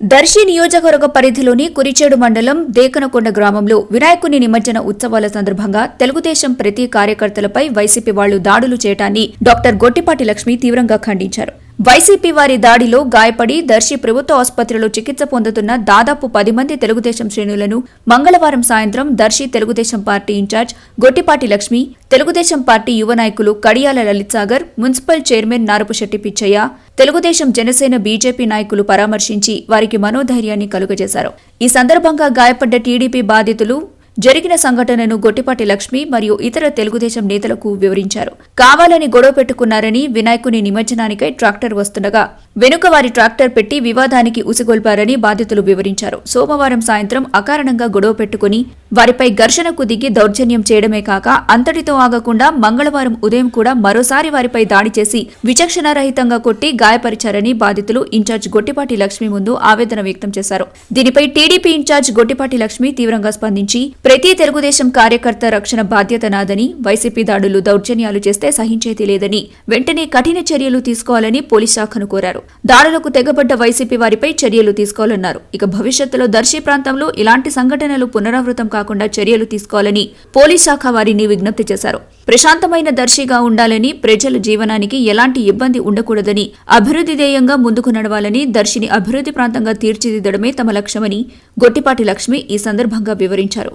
దర్శి నియోజకవర్గ పరిధిలోని కురిచేడు మండలం దేకనకొండ గ్రామంలో వినాయకుని నిమజ్జన ఉత్సవాల సందర్భంగా తెలుగుదేశం ప్రతి కార్యకర్తలపై వైసీపీ వాళ్ళు దాడులు చేయటాన్ని డాక్టర్ గొట్టిపాటి లక్ష్మి తీవ్రంగా ఖండించారు. వైసీపీ వారి దాడిలో గాయపడి దర్శి ప్రభుత్వ ఆసుపత్రిలో చికిత్స పొందుతున్న దాదాపు పది మంది తెలుగుదేశం శ్రేణులను మంగళవారం సాయంత్రం Darsi Telugu Desam party incharge Gottipati Lakshmi Telugu Desam party యువ నాయకులు Kadiyala Lalith Sagar municipal chairman Narapusetti Pichaiah Telugu Desam Janasena BJP నాయకులు పరామర్శించి వారికి మనోధైర్యాన్ని కలుగజేశారు. ఈ సందర్భంగా గాయపడ్డ టీడీపీ బాధితులు జరిగిన సంఘటనను గొట్టిపాటి లక్ష్మి మరియు ఇతర తెలుగుదేశం నేతలకు వివరించారు. కావాలని గొడవ పెట్టుకున్నారని వినాయకుని నిమజ్జనానికై ట్రాక్టర్ వస్తుండగా వెనుక వారి ట్రాక్టర్ పెట్టి వివాదానికి ఉసిగొల్పారని బాధితులు వివరించారు. సోమవారం సాయంత్రం అకారణంగా గొడవ పెట్టుకుని వారిపై ఘర్షణకు దిగి దౌర్జన్యం చేయడమే కాక అంతటితో ఆగకుండా మంగళవారం ఉదయం కూడా మరోసారి వారిపై దాడి చేసి విచక్షణారహితంగా కొట్టి గాయపరిచారని బాధితులు ఇన్ఛార్జ్ గొట్టిపాటి లక్ష్మి ముందు ఆవేదన వ్యక్తం చేశారు. దీనిపై టీడీపీ ఇన్ఛార్జ్ గొట్టిపాటి లక్ష్మి తీవ్రంగా స్పందించి ప్రతి తెలుగుదేశం కార్యకర్త రక్షణ బాధ్యత నాదని వైసీపీ దాడులు దౌర్జన్యాలు చేస్తే సహించేది లేదని వెంటనే కఠిన చర్యలు తీసుకోవాలని పోలీస్ శాఖను కోరారు. దాడులకు తెగబడ్డ వైసీపీ వారిపై చర్యలు తీసుకోవాలన్నారు. ఇక భవిష్యత్తులో దర్శి ప్రాంతంలో ఇలాంటి సంఘటనలు పునరావృతం కాకుండా చర్యలు తీసుకోవాలని పోలీస్ శాఖ వారిని విజ్ఞప్తి చేశారు. ప్రశాంతమైన దర్శిగా ఉండాలని ప్రజల జీవనానికి ఎలాంటి ఇబ్బంది ఉండకూడదని అభివృద్ధి ధ్యేయంగా ముందుకు నడవాలని దర్శిని అభివృద్ధి ప్రాంతంగా తీర్చిదిద్దడమే తమ లక్ష్యమని గొట్టిపాటి లక్ష్మి ఈ సందర్భంగా వివరించారు.